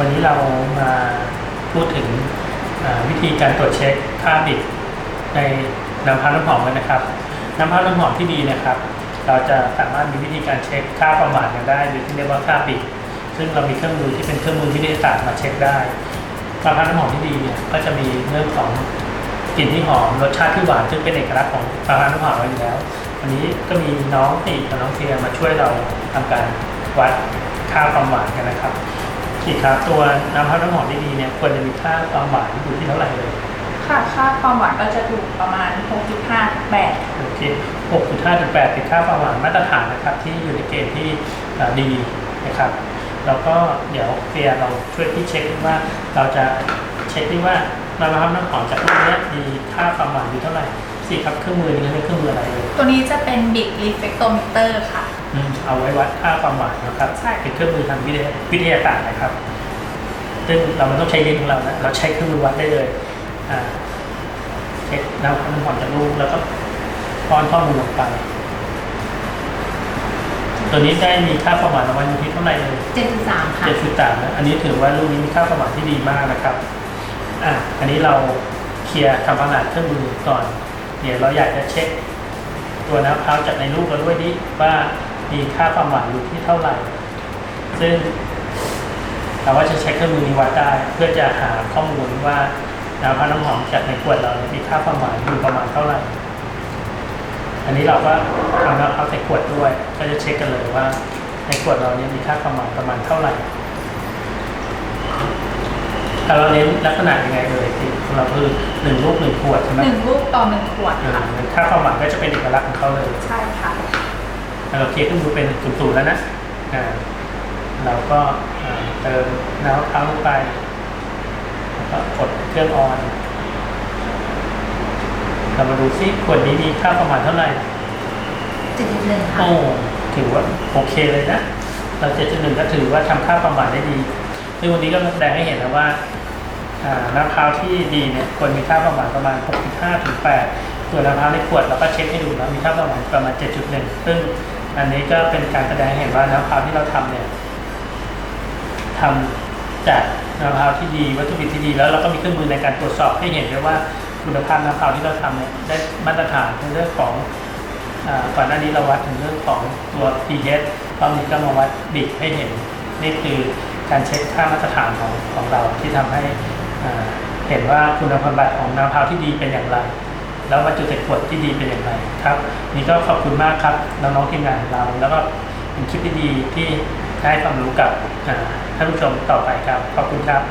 วันนี้เรามาพูดถึงวิธีการตรวจเช็คค่าบิดในน้ำพักน้ำหอมกันนะครับ น้ำพักน้ำหอมที่ดีนะครับ เราจะสามารถมีวิธีการเช็คค่าประมาทกันได้ หรือที่เรียกว่าค่าบิดซึ่งเรามีเครื่องมือที่เป็นเครื่องมือวิทยาศาสตร์มาเช็คได้น้ำพักน้ำหอมที่ดีเนี่ยก็จะมีเรื่องของกลิ่นที่หอมรสชาติที่หวานซึ่งเป็นเอกลักษณ์ของน้ำพักน้ำหอมเราอยู่แล้ววันนี้ก็มีน้องตีกับน้องเทียมาช่วยเราทำการวัดค่าความหวานกันนะครับ กครับตัวน้ำพักน้ำหอมที่ดีเนี่ยควรจะมีค่าความหวานอยู่ที่เท่าไหร่เลย ค่ะค่าความหวานก็จะอยู่ประมาณ 6.5ถึง8โอเค6.5ถึง8เป็นค่าความหวานมาตรฐานนะครับ ที่อยู่ในเกณฑ์ที่เอ่อดีนะครับแล้วก็เดี๋ยวเฟียเราช่วยที่เช็คว่าเราจะเช็คที่ว่าน้ำมะพร้าวน้ำหอมจากรุ่นเนี้ยมีค่าความหวานอยู่เท่าไหร่สิครับเครื่องมือนี้เป็นเครื่องมืออะไรเลยตัวนี้จะเป็นบิดรีเฟกโตมิเตอร์ค่ะอืม เอาไว้วัดค่าความหวานนะครับใช่ เป็นเครื่องมือทางวิทยาวิทยาศาสตร์นะครับ ซึ่งเราไม่ต้องใช้ลิ้นของเรานะเราใช้เครื่องมือวัดได้เลยอ่าเช็คน้ำน้ำหอมจากลูกแล้วก็ป้อนข้อมูลลงไป ตัวนี้ได้มีค่าความหวานเอาไว้อยู่ที่เท่าไหร่เลย7.3ค่ะ เจ็ดจุดสามนะอันนี้ถือว่าลูกนี้มีค่าประมาณที่ดีมากนะครับ อะอันนี้เราเคลียร์ทำขนาดเครื่องมือก่อน เดี๋ยวเราอยากจะเช็ค ตัวน้ำพร้าวจากในลูกเราด้วยดิว่า มีค่าความหวานอยู่ที่เท่าไหร่ ซึ่งเราก็จะใช้เครื่องมือนี้วัดได้ เพื่อจะหาข้อมูลว่าน้ำพร้าวน้ำหอมจากในขวดเราเนี่ยมีค่าความหวานอยู่ประมาณเท่าไหร่ อันนี้เราก็ทำน้ำพร้าวใส่ขวดด้วย ก็จะเช็คกันเลยว่า ในขวดเราเนี่ยมีค่าความหวานประมาณเท่าไหร่แต่เราเน้นลักษณะยังไงเลยที่ของเราคือหนึ่งลูกหนึ่งขวดใช่ไหม1ลูกต่อ1ขวดอ่าค่ะค่าความหวานก็จะเป็นเอกลักษณ์ของเขาเลย ใช่ค่ะ เราเคลียร์เครื่องมือเป็นตุ่มๆแล้วนะอ่าเราก็อ่าเติมน้ำมะพร้าวลงไปแล้วก็กดเครื่องออนเรามาดูซิขวดนี้มีค่าประมาณเท่าไหร่7.1ค่ะโอ้ถือว่าโอเคเลยนะ เราเจ็ดจุดหนึ่งก็ถือว่าทำค่าความหวานได้ดีซึ่งวันนี้ก็แสดงให้เห็นแล้วว่าอ่าน้ำมะพร้าวที่ดีเนี่ยควรมีค่าความหวานประมาณ 6.5ถึง8ส่วนน้ำมะพร้าวในขวดเราก็เช็คให้ดูแล้วมีค่าความหวานประมาณ 7.1 ซึ่ง อันนี้ก็เป็นการแสดงให้เห็นว่าน้ำพร้าวที่เราทำเนี่ยทำจากน้ำพร้าวที่ดีวัตถุดิบที่ดีแล้วเราก็มีเครื่องมือในการตรวจสอบให้เห็นด้วยว่าคุณภาพน้ำพร้าวที่เราทำเนี่ยได้มาตรฐานในเรื่องของก่อนหน้านี้เราวัดถึงเรื่องของตัว pH รอบนี้ก็มาวัดบิดให้เห็นนี่คือการเช็คค่ามาตรฐานของของเราที่ทำให้เห็นว่าคุณภาพของน้ำพร้าวที่ดีเป็นอย่างไร แล้วบรรจุเส่ขวดที่ดีเป็นอย่างไรครับ นี่ก็ขอบคุณมากครับน้องๆทีมงานของเรา แล้วก็เป็นคลิปที่ดีที่ให้ความรู้กับท่านผู้ชมต่อไปครับ ขอบคุณครับ